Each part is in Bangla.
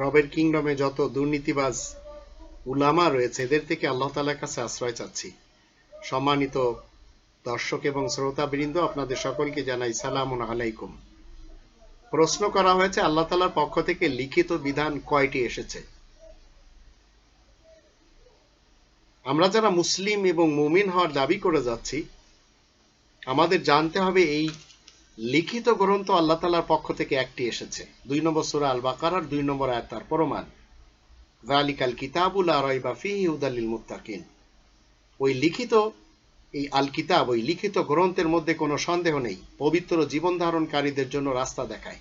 রবের কিংডমে যত দুর্নীতিবাজ উলামা রয়েছে, এদের থেকে আল্লাহ তালার কাছে আশ্রয় চাচ্ছি। সম্মানিত দর্শক এবং শ্রোতাবৃন্দ, আপনাদের সকলকে জানাই সালাম আলাইকুম। প্রশ্ন করা হয়েছে, আল্লাহ তালার পক্ষ থেকে লিখিত বিধান কয়টি এসেছে? আমরা যারা মুসলিম এবং মুমিন হওয়ার দাবি করে যাচ্ছি, আমাদের জানতে হবে এই লিখিত গ্রন্থ আল্লাহ তালার পক্ষ থেকে একটি এসেছে। দুই নম্বর সুরা আল বাকারার দুই নম্বর আয়াত তার প্রমাণ। জালিকাল কিতাবুল আরাইবা ফিহি হুদালিল মুত্তাকিন। ওই লিখিত, এই আল কিতাব ওই লিখিত গ্রন্থের মধ্যে কোনো সন্দেহ নেই। পবিত্র জীবন ধারণকারীদের জন্য রাস্তা দেখায়।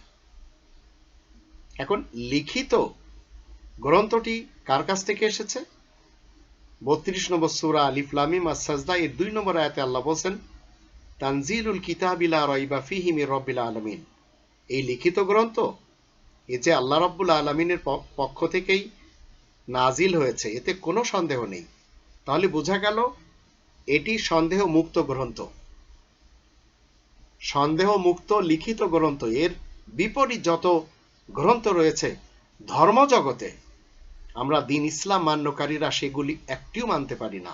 এখন লিখিত গ্রন্থটি কার কাছ থেকে এসেছে? বত্রিশ নম্বর সুরা আলিফলামিম আসাজদা এর দুই নম্বর আয়াতে আল্লাহ বলছেন তানজিলুল কিতাবিলা রইবা ফিহি মির রব্বিল আলমিন। এই লিখিত গ্রন্থ, এ যে আল্লাহ রব্বুল আলমিনের পক্ষ থেকেই নাজিল হয়েছে, এতে কোনো সন্দেহ নেই। তাহলে বোঝা গেল, এটি সন্দেহ মুক্ত গ্রন্থ। সন্দেহ মুক্ত লিখিত গ্রন্থ, এর বিপরীত যত গ্রন্থ রয়েছে ধর্মজগতে আমরা দিন ইসলাম মান্যকারীরা সেগুলি একটিও মানতে পারি না।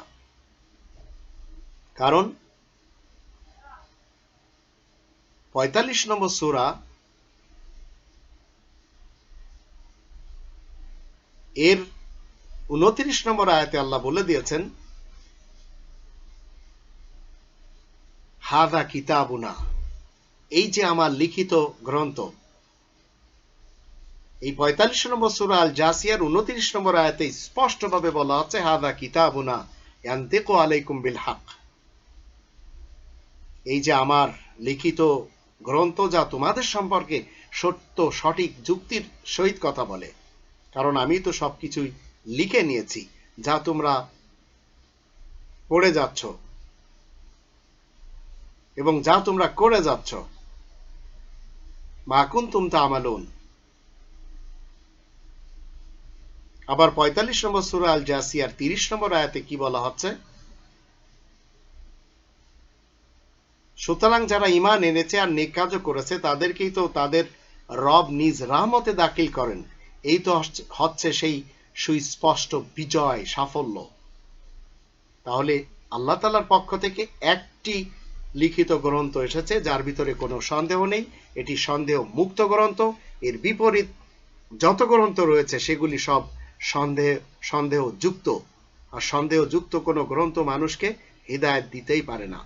কারণ পঁয়তাল্লিশ নম্বর সুরা এর উনত্রিশ নম্বর আয়াতে আল্লাহ বলে দিয়েছেন হাদা কিতাবুনা এই যে আমার লিখিত গ্রন্থ। এই পঁয়তাল্লিশ নম্বর সুরা আল জাসিয়ার উনত্রিশ নম্বর আয়াতে স্পষ্টভাবে বলা আছে হাদা কিতাবুনা ইয়ান্তেকো আলাইকুম বিল হক এই যে আমার লিখিত গ্রন্থ যা তোমাদের সম্পর্কে সত্য, সঠিক যুক্তির সহিত কথা বলে। কারণ আমি তো সবকিছুই লিখে নিয়েছি, যা তোমরা পড়ে যাচ্ছ। এবং যা তোমরা করে যাচ্ছ। মাকুন তুম তা আমালুন আবার পঁয়তাল্লিশ নম্বর সুরা আল জাসিয়ার তিরিশ নম্বর আয়াতে কি বলা হচ্ছে? সুতরাং যারা ইমান এনেছে আর নেক কাজও করেছে, তাদেরকেই তো তাদের রব নিজ রাহমতে দাখিল করেন। এই তো হচ্ছে সেই সুস্পষ্ট বিজয়, সাফল্য। তাহলে আল্লাহ তালার পক্ষ থেকে একটি লিখিত গ্রন্থ এসেছে, যার ভিতরে কোনো সন্দেহ নেই। এটি সন্দেহ মুক্ত গ্রন্থ। এর বিপরীত যত গ্রন্থ রয়েছে, সেগুলি সব সন্দেহ সন্দেহ যুক্ত আর সন্দেহ যুক্ত কোনো গ্রন্থ মানুষকে হৃদায়ত দিতেই পারে না।